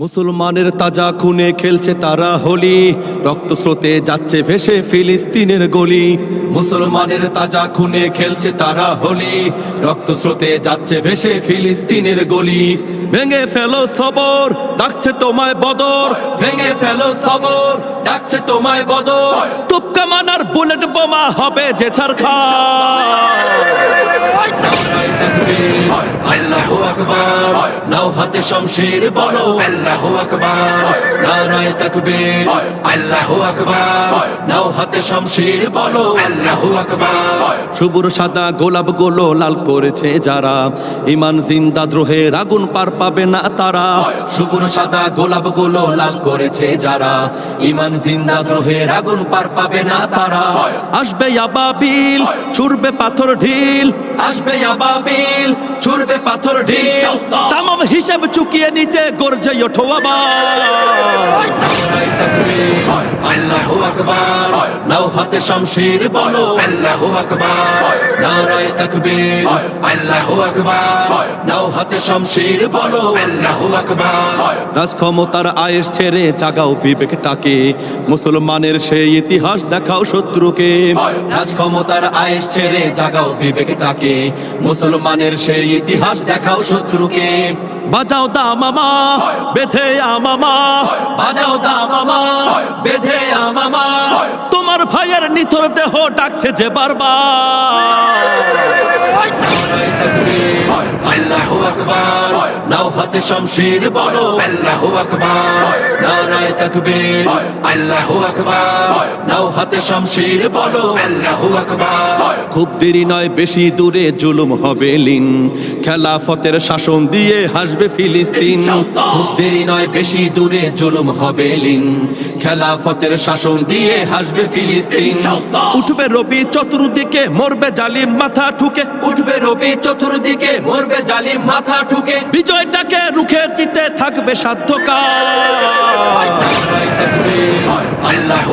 মুসলমানের তাজা খুনে খেলছে তারা হোলি। রক্ত স্রোতে যাচ্ছে ভেসে ফিলিস্তিনের গলি। মুসলমানের তাজা খুনে খেলছে তারা হোলি। রক্ত স্রোতে যাচ্ছে ভেসে ফিলিস্তিনের গলি। ভেঙে ফেলো সবর, ডাকছে তোমায় বদর। ভেঙে ফেলো সবর, ডাকছে তোমায় বদর। তুপকা মানার বুলেট বোমা হবে যে ছাড়খা আল্লাহু আকবার। নাও হাতে শমশির বলো। আল্লাহু আকবার। নারায়ে তাকবীর। আল্লাহু আকবার। নাও হাতে শমশির বলো। আল্লাহু আকবার। সবুর সাদা গোলাপগুলো লাল করেছে যারা। ইমান জিন্দা দ্রোহের আগুন পার পাবে না তারা। সবুর সাদা গোলাপগুলো লাল করেছে যারা। ইমান জিন্দা দ্রোহের আগুন পার পাবে না তারা। আসবে আবাবিল ছুড়বে পাথর ঢিল। আসবে আবাবিল ছুড়বে পাথর ঢিল তাম হিসেব চুকিয়ে নিতে গর্জে ওঠো আবার আল্লাহু আকবার নাও হাতে শমশির বলো আল্লাহু আকবার। নারায়ে তাকবীর আল্লাহু আকবার। নাও হাতে শমশির বলো আল্লাহু আকবার। রাজ ক্ষমতার আয়েস ছেড়ে জাগাও বিবেকটাকে মুসলমানের সেই ইতিহাস দেখাও শত্রুকে। রাজ ক্ষমতার আয়েস ছেড়ে জাগাও বিবেকটাকে মুসলমানের সেই ইতিহাস দেখাও শত্রুকে। বাজাও দা মামা বেঁধে আমামা বাজাও দা মামা বেঁধে আমামা তোমার ভাইয়ের নিথর দেহ ডাকছে যে বারবার নাও হাতে শমশির বলো আল্লাহু আকবার। নারায়ে তাকবীর আল্লাহু আকবার। নাও হাতে শমশির বলো আল্লাহু আকবার। খুব দেরি নয় বেশি দূরে জুলুম হবে লিন। খেলাফতের শাসন দিয়ে হাসবে ফিলিস্তিন। খুব দেরি নয় বেশি দূরে জুলুম হবে লিন। খেলাফতের শাসন দিয়ে হাসবে ফিলিস্তিন। উঠবে রবি চতুর্দিকে মরবে জালিম মাথা ঠুকে। উঠবে রবি চতুর্দিকে মরবে জালিম মাথা ঠুকে। বিজয়টাকে রুখে দিতে থাকবে সাধ্যকার আল্লাহু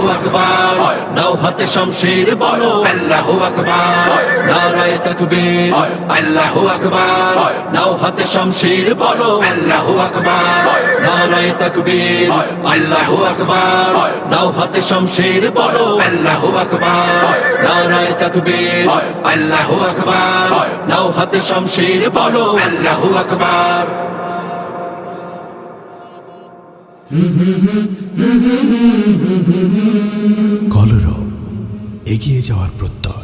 নাও হাতে শমশির বলো। আল্লাহু আকবার, নারায়ে তাকবীর। আল্লাহু আকবার, নাও হাতে শমশির বলো। আল্লাহু আকবার, নারায়ে তাকবীর। আল্লাহু আকবার, নাও হাতে শমশির বলো। আল্লাহু আকবার, নারায়ে তাকবীর। আল্লাহু আকবার, নাও হাতে শমশির বলো। আল্লাহু আকবার। কলরব। এগিয়ে যাওয়ার প্রত্যয়।